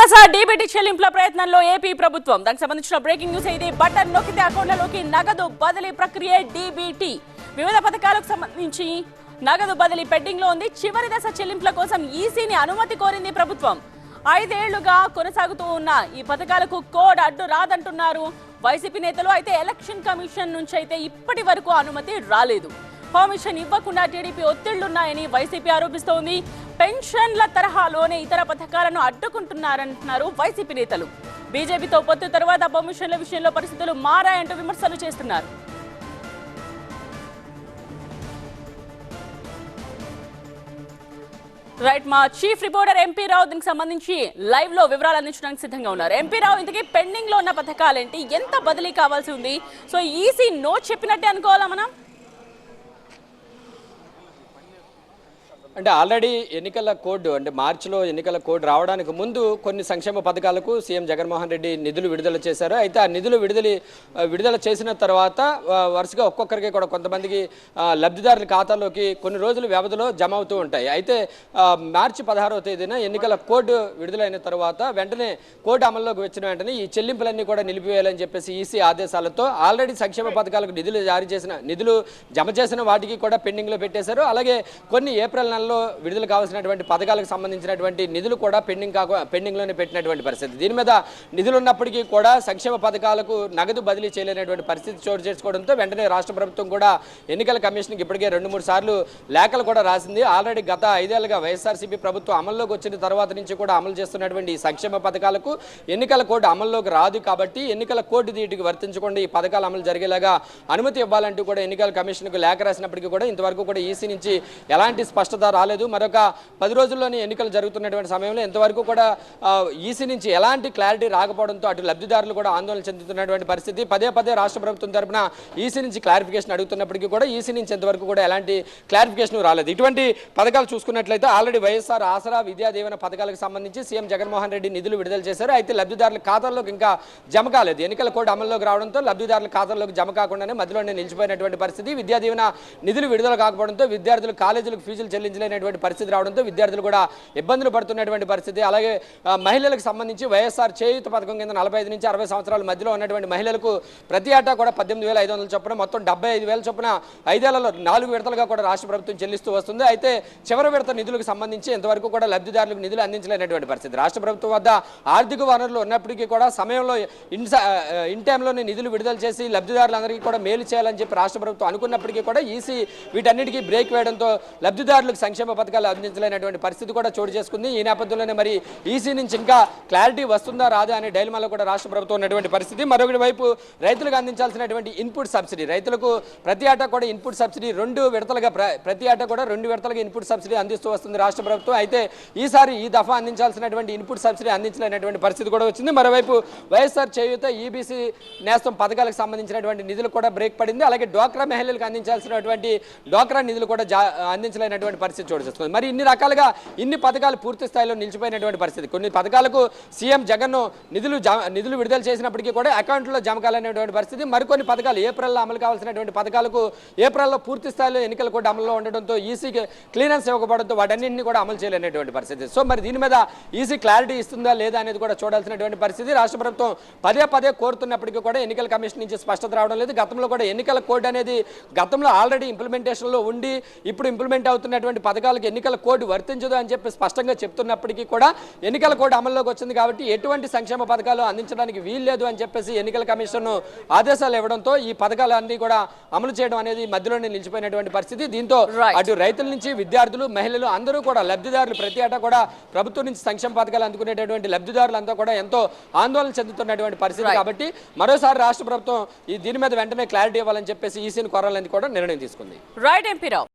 దశ డీబీటీ చెల్లింపుల ప్రయత్నంలో ఏపీ ప్రభుత్వం. దానికి సంబంధించిన బ్రేకింగ్ న్యూస్ ఇది. బటన్ నొక్కితే అకౌంట్లలోకి నగదు బదిలీ ప్రక్రియ డీబీటీ. వివిధ పథకాలకు సంబంధించి నగదు బదిలీ పెండింగ్లో ఉంది. చివరి దశ చెల్లింపుల కోసం ఈసీని అనుమతి కోరింది ప్రభుత్వం. ఐదేళ్ళుగా కొనసాగుతూ ఉన్న ఈ పథకాలకు కోడ్ అడ్డు రాదంటున్నారు వైసీపీ నేతలు. అయితే ఎలక్షన్ కమిషన్ నుంచి అయితే ఇప్పటి వరకు అనుమతి రాలేదు. పర్మిషన్ ఇవ్వకుండా టీడీపీ ఒత్తిళ్ళున్నాయని వైసీపీ ఆరోపిస్తోంది. పెన్షన్ల తరహాలోనే ఇతర పథకాలను అడ్డుకుంటున్నారంటున్నారు వైసీపీ నేతలు. బీజేపీతో పొత్తు తర్వాత పర్మిషన్ల విషయంలో పరిస్థితులు మారాయంటూ విమర్శలు చేస్తున్నారు. రైట్ మా చీఫ్ రిపోర్టర్ ఎంపీ రావు దీనికి సంబంధించి లైవ్లో వివరాలు అందించడానికి సిద్ధంగా ఉన్నారు. ఎంపీ రావు ఇంతకీ పెండింగ్లో ఉన్న పథకాలేంటి? ఎంత బదిలీ కావాల్సి ఉంది? సో ఈసీ నో చెప్పినట్టే అనుకోవాలా మనం? అంటే ఆల్రెడీ ఎన్నికల కోడ్ అంటే మార్చిలో ఎన్నికల కోడ్ రావడానికి ముందు కొన్ని సంక్షేమ పథకాలకు సీఎం జగన్మోహన్ రెడ్డి నిధులు విడుదల చేశారు. అయితే ఆ నిధులు విడుదల విడుదల చేసిన తర్వాత వరుసగా ఒక్కొక్కరికి కూడా కొంతమందికి లబ్ధిదారుల ఖాతాలోకి కొన్ని రోజుల వ్యవధిలో జమ అవుతూ ఉంటాయి. అయితే మార్చి పదహారవ తేదీన ఎన్నికల కోడ్ విడుదలైన తర్వాత వెంటనే కోడ్ అమల్లోకి వచ్చిన వెంటనే ఈ చెల్లింపులన్నీ కూడా నిలిపివేయాలని చెప్పేసి ఈసీ ఆదేశాలతో ఆల్రెడీ సంక్షేమ పథకాలకు నిధులు జారీ చేసిన నిధులు జమ చేసిన వాటికి కూడా పెండింగ్లో పెట్టేశారు. అలాగే కొన్ని ఏప్రిల్ నెలలో విడుదల కావాల్సినటువంటి పథకాలకు సంబంధించినటువంటి నిధులు కూడా పెండింగ్ కాక పెండింగ్లోనే పెట్టినటువంటి పరిస్థితి. దీని మీద నిధులు ఉన్నప్పటికీ కూడా సంక్షేమ పథకాలకు నగదు బదిలీ చేయలేనటువంటి పరిస్థితి చోటు చేసుకోవడంతో వెంటనే రాష్ట్ర ప్రభుత్వం కూడా ఎన్నికల కమిషన్కి ఇప్పటికే రెండు మూడు సార్లు లేఖలు కూడా రాసింది. ఆల్రెడీ గత ఐదేళ్ళుగా వైఎస్ఆర్సీపీ ప్రభుత్వం అమల్లోకి వచ్చిన తర్వాత నుంచి కూడా అమలు చేస్తున్నటువంటి ఈ సంక్షేమ పథకాలకు ఎన్నికల కోడ్ అమల్లోకి రాదు కాబట్టి ఎన్నికల కోడ్ దీటికి వర్తించకుండా ఈ పథకాలు అమలు జరిగేలాగా అనుమతి ఇవ్వాలంటూ కూడా ఎన్నికల కమిషన్కు లేఖ రాసినప్పటికీ కూడా ఇంతవరకు కూడా ఈసీ నుంచి ఎలాంటి స్పష్టత రాలేదు. మరొక పది రోజుల్లోనే ఎన్నికలు జరుగుతున్నటువంటి సమయంలో ఇంతవరకు కూడా ఈసీ నుంచి ఎలాంటి క్లారిటీ రాకపోవడంతో అటు లబ్ధిదారులు కూడా ఆందోళన చెందుతున్నటువంటి పరిస్థితి. పదే పదే రాష్ట్ర ప్రభుత్వం తరఫున ఈసీ నుంచి క్లారిఫికేషన్ అడుగుతున్నప్పటికీ కూడా ఈసీ నుంచి ఇంతవరకు కూడా ఎలాంటి క్లారిఫికేషన్ రాలేదు. ఇటువంటి పథకాలు చూసుకున్నట్లయితే ఆల్రెడీ వైఎస్ఆర్ ఆసరా విద్యా దీవెన పథకాలకు సంబంధించి సీఎం జగన్మోహన్ రెడ్డి నిధులు విడుదల చేశారు. అయితే లబ్ధిదారుల ఖాతాల్లోకి ఇంకా జమ కాలేదు. ఎన్నికల కోడ్ అమల్లోకి రావడంతో లబ్ధిదారుల ఖాతాల్లోకి జమ కాకుండానే మధ్యలోనే నిలిచిపోయినటువంటి పరిస్థితి. విద్యా దీవెన నిధులు విడుదల కాకపోవడంతో విద్యార్థులు కాలేజీలకు ఫీజులు చెల్లించలేనటువంటి పరిస్థితి రావడంతో విద్యార్థులు కూడా ఇబ్బందులు పడుతున్నటువంటి పరిస్థితి. అలాగే ఆ, మహిళలకు సంబంధించి వైఎస్ఆర్ చేయూత పథకం కింద నలభై ఐదు నుంచి అరవై సంవత్సరాల మధ్యలో ఉన్నటువంటి మహిళలకు ప్రతి ఏటా కూడా పద్దెనిమిది వేల ఐదు వందల చొప్పున మొత్తం డెబ్బై ఐదు వేల చొప్పున ఐదేళ్ళలో నాలుగు విడతలుగా కూడా రాష్ట్ర ప్రభుత్వం చెల్లిస్తూ వస్తుంది. అయితే చివరి విడత నిధులకు సంబంధించి ఇంతవరకు కూడా లబ్ధిదారులకు నిధులు అందించలేనటువంటి పరిస్థితి. రాష్ట్ర ప్రభుత్వం వద్ద ఆర్థిక వనరులు ఉన్నప్పటికీ కూడా సమయంలో ఇన్ ఇన్ టైంలోనే నిధులు విడుదల చేసి లబ్ధిదారులందరికీ కూడా మేలు చేయాలని చెప్పి రాష్ట్ర ప్రభుత్వం అనుకున్నప్పటికీ కూడా ఈసీ వీటన్నిటికీ బ్రేక్ వేయడంతో లబ్ధిదారులకు సంక్షేమ పథకాలు అందించలేనటువంటి పరిస్థితి కూడా చోటు చేసుకుంది. ఈ నేపథ్యంలోనే మరి ఈసీ నుంచి ఇంకా క్లారిటీ వస్తుందా రాదా అనే డైలమాలో కూడా రాష్ట్ర ప్రభుత్వం ఉన్నటువంటి పరిస్థితి. మరొకటి వైపు రైతులకు అందించాల్సినటువంటి ఇన్పుట్ సబ్సిడీ రైతులకు ప్రతి ఆట కూడా ఇన్పుట్ సబ్సిడీ రెండు విడతలుగా ప్ర- ప్రతి ఆట కూడా రెండు విడతలుగా ఇన్పుట్ సబ్సిడీ అందిస్తూ వస్తుంది రాష్ట్ర ప్రభుత్వం. అయితే ఈసారి ఈ దఫా అందించాల్సినటువంటి ఇన్పుట్ సబ్సిడీ అందించలేనటువంటి పరిస్థితి కూడా వచ్చింది. మరోవైపు వైఎస్ఆర్ చేయూత ఈబీసీ నేస్తం పథకాలకు సంబంధించినటువంటి నిధులు కూడా బ్రేక్ పడింది. అలాగే డ్వాక్రా మహిళలకు అందించాల్సినటువంటి డ్వాక్రా నిధులు కూడా అందించలేనటువంటి పరిస్థితి చోటు చేసుకుంది. మరి ఇన్ని రకాలుగా ఇన్ని పథకాలు పూర్తి స్థాయిలో నిలిచిపోయినటువంటి పరిస్థితి. కొన్ని పథకాలకు సీఎం జగన్ నిధులు నిధులు విడుదల చేసినప్పటికీ కూడా అకౌంట్లో జమ కాలనేటువంటి పరిస్థితి. మరికొన్ని పథకాలు ఏప్రిల్లో అమలు కావాల్సినటువంటి పథకాలకు ఏప్రిల్లో పూర్తి స్థాయిలో ఎన్నికల కూడా అమల్లో ఉండడంతో ఈసీకి క్లియరెన్స్ ఇవ్వకపోవడంతో వాటన్నింటినీ కూడా అమలు చేయలేనటువంటి పరిస్థితి. సో మరి దీని మీద ఈసీ క్లారిటీ ఇస్తుందా లేదా అనేది కూడా చూడాల్సినటువంటి పరిస్థితి. రాష్ట్ర ప్రభుత్వం పదే పదే కోరుతున్నప్పటికీ కూడా ఎన్నికల కమిషన్ నుంచి స్పష్టత రావడం లేదు. గతంలో కూడా ఎన్నికల కోడ్ అనేది గతంలో ఆల్రెడీ ఇంప్లిమెంటేషన్లో ఉండి ఇప్పుడు ఇంప్లిమెంట్ అవుతున్నటువంటి పథకాలకు ఎన్నికల కోడ్ వర్తించదు అని చెప్పి స్పష్టంగా చెప్తున్నప్పటికీ కూడా ఎన్నికల కోడ్ అమల్లోకి వచ్చింది కాబట్టి ఎటువంటి సంక్షేమ పథకాలు అందించడానికి వీలు లేదు అని చెప్పేసి ఎన్నికల కమిషన్ ఆదేశాలు ఇవ్వడంతో ఈ పథకాలన్నీ కూడా అమలు చేయడం అనేది మధ్యలోనే నిలిచిపోయినటువంటి పరిస్థితి దీంతో. అటు రైతుల నుంచి విద్యార్థులు మహిళలు అందరూ కూడా లబ్ధిదారులు ప్రతి ఏటా కూడా ప్రభుత్వం నుంచి సంక్షేమ పథకాలు అందుకునేటటువంటి లబ్ధిదారులంతా కూడా ఎంతో ఆందోళన చెందుతున్నటువంటి పరిస్థితి. కాబట్టి మరోసారి రాష్ట్ర ప్రభుత్వం ఈ దీని మీద వెంటనే క్లారిటీ ఇవ్వాలని చెప్పేసి ఈసీని కోరాలని కూడా నిర్ణయం తీసుకుంది రైట్ ఎంపీ రావు